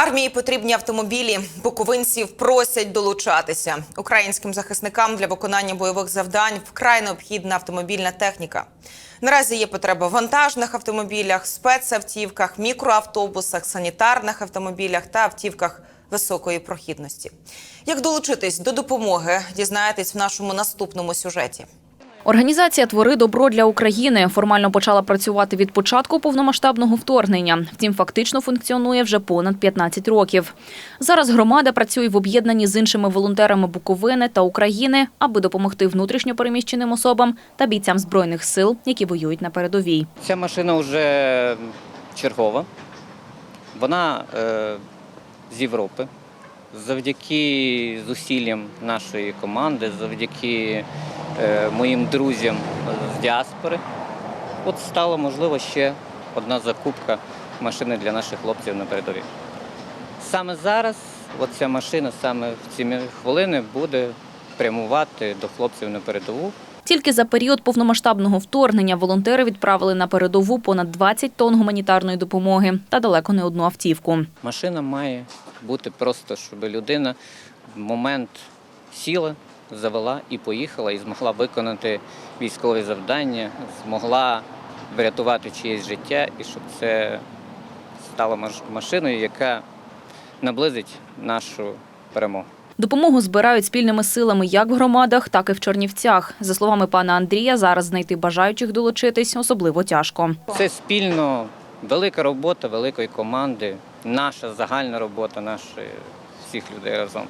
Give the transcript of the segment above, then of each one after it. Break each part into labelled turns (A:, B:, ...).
A: Армії потрібні автомобілі. Буковинців просять долучатися. Українським захисникам для виконання бойових завдань вкрай необхідна автомобільна техніка. Наразі є потреба в вантажних автомобілях, спецавтівках, мікроавтобусах, санітарних автомобілях та автівках високої прохідності. Як долучитись до допомоги, дізнаєтесь в нашому наступному сюжеті.
B: Організація Твори добро для України формально почала працювати від початку повномасштабного вторгнення. Втім, фактично функціонує вже понад 15 років. Зараз громада працює в об'єднанні з іншими волонтерами Буковини та України, аби допомогти внутрішньо переміщеним особам та бійцям збройних сил, які воюють на передовій.
C: Ця машина вже чергова. Вона е, з Європи. Завдяки зусиллям нашої команди, завдяки моїм друзям з діаспори, от стала можливо ще одна закупка машини для наших хлопців на передовій. Саме зараз оця машина, саме в ці хвилини буде прямувати до хлопців на передову.
B: Тільки за період повномасштабного вторгнення волонтери відправили на передову понад 20 тонн гуманітарної допомоги та далеко не одну автівку.
C: Машина має бути просто, щоб людина в момент сіла, завела і поїхала, і змогла виконати військові завдання, змогла врятувати чиєсь життя, і щоб це стало маш- машиною, яка наблизить нашу перемогу.
B: Допомогу збирають спільними силами як в громадах, так і в Чернівцях. За словами пана Андрія, зараз знайти бажаючих долучитись особливо тяжко.
C: Це спільно велика робота великої команди, наша загальна робота, нашої всіх людей разом.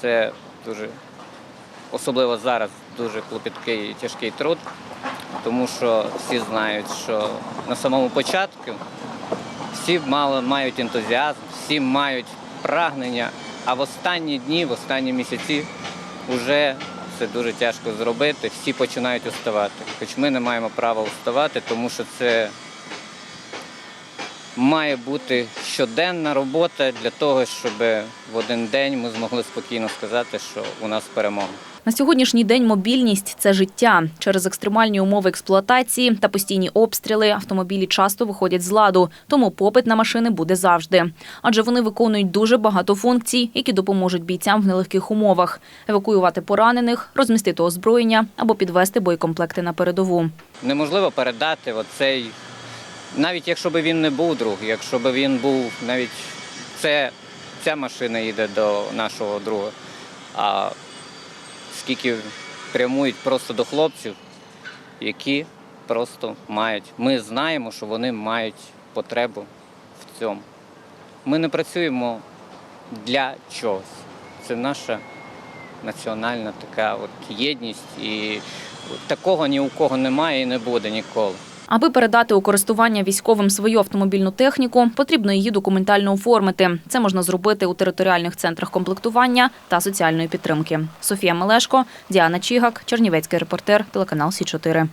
C: Це дуже особливо зараз дуже клопіткий і тяжкий труд, тому що всі знають, що на самому початку всі мали, мають ентузіазм, всі мають прагнення, а в останні дні, в останні місяці вже це дуже тяжко зробити. Всі починають уставати. Хоч ми не маємо права уставати, тому що це має бути щоденна робота для того, щоб в один день ми змогли спокійно сказати, що у нас перемога.
B: На сьогоднішній день мобільність це життя. Через екстремальні умови експлуатації та постійні обстріли автомобілі часто виходять з ладу, тому попит на машини буде завжди. Адже вони виконують дуже багато функцій, які допоможуть бійцям в нелегких умовах: евакуювати поранених, розмістити озброєння або підвести боєкомплекти на передову.
C: Неможливо передати оцей, навіть якщо б він не був друг, якщо б він був навіть це, ця машина їде до нашого друга. А скільки прямують просто до хлопців, які просто мають. Ми знаємо, що вони мають потребу в цьому. Ми не працюємо для чогось. Це наша національна така от єдність, і такого ні у кого немає і не буде ніколи.
B: Аби передати у користування військовим свою автомобільну техніку, потрібно її документально оформити. Це можна зробити у територіальних центрах комплектування та соціальної підтримки. Софія Мелешко, Діана Чігак, Чернівецький репортер, телеканал Сі 4